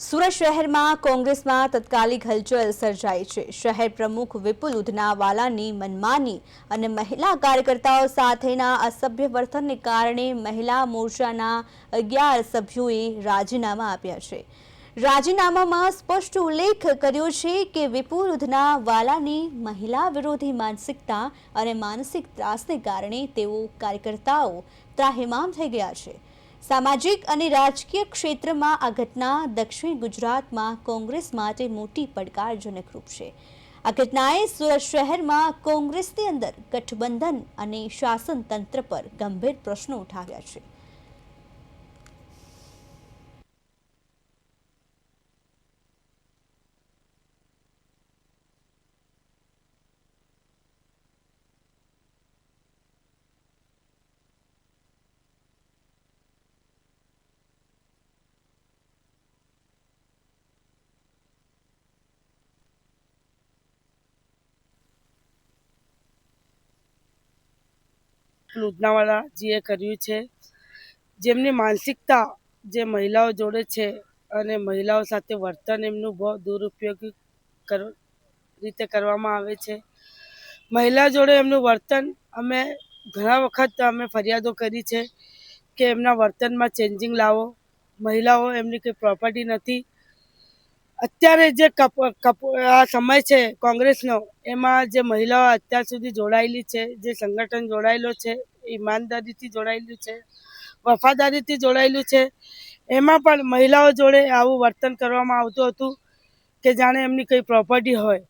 સુરત શહેરમાં કોંગ્રેસમાં તત્કાલિક હલચલ સર્જાઈ છે. શહેર પ્રમુખ વિપુલ ઉધનાવાલાની મનમાની અને મહિલા કાર્યકર્તાઓ સાથેના અસભ્ય વર્તનને કારણે મહિલા મોરચાના અગિયાર સભ્યોએ રાજીનામા આપ્યા છે. રાજીનામામાં સ્પષ્ટ ઉલ્લેખ કર્યો છે કે વિપુલ ઉધનાવાલાની મહિલા વિરોધી માનસિકતા અને માનસિક ત્રાસને કારણે તેઓ કાર્યકર્તાઓ ત્રાહિમામ થઈ ગયા છે. સામાજિક અને રાજકીય ક્ષેત્રમાં આ ઘટના દક્ષિણ ગુજરાતમાં કોંગ્રેસ માટે મોટી પડકારજનક રૂપ છે. આ ઘટનાએ સુરત શહેરમાં કોંગ્રેસની અંદર ગઠબંધન અને શાસન તંત્ર પર ગંભીર પ્રશ્નો ઉઠાવ્યા છે. લુધનાવાલાજીએ કર્યું છે. જેમની માનસિકતા જે મહિલાઓ જોડે છે અને મહિલાઓ સાથે વર્તન એમનું બહુ દુરુપયોગી રીતે કરવામાં આવે છે. મહિલા જોડે એમનું વર્તન અમે ઘણા વખત અમે ફરિયાદો કરી છે કે એમના વર્તનમાં ચેન્જિંગ લાવો. મહિલાઓ એમની કંઈ પ્રોપર્ટી નથી. અત્યારે જે આ સમય છે કોંગ્રેસનો, એમાં જે મહિલાઓ અત્યાર સુધી જોડાયેલી છે, જે સંગઠન જોડાયેલો છે, ઈમાનદારીથી જોડાયેલું છે, વફાદારીથી જોડાયેલું છે, એમાં પણ મહિલાઓ જોડે આવું વર્તન કરવામાં આવતું હતું કે જાણે એમની કંઈ પ્રોપર્ટી હોય.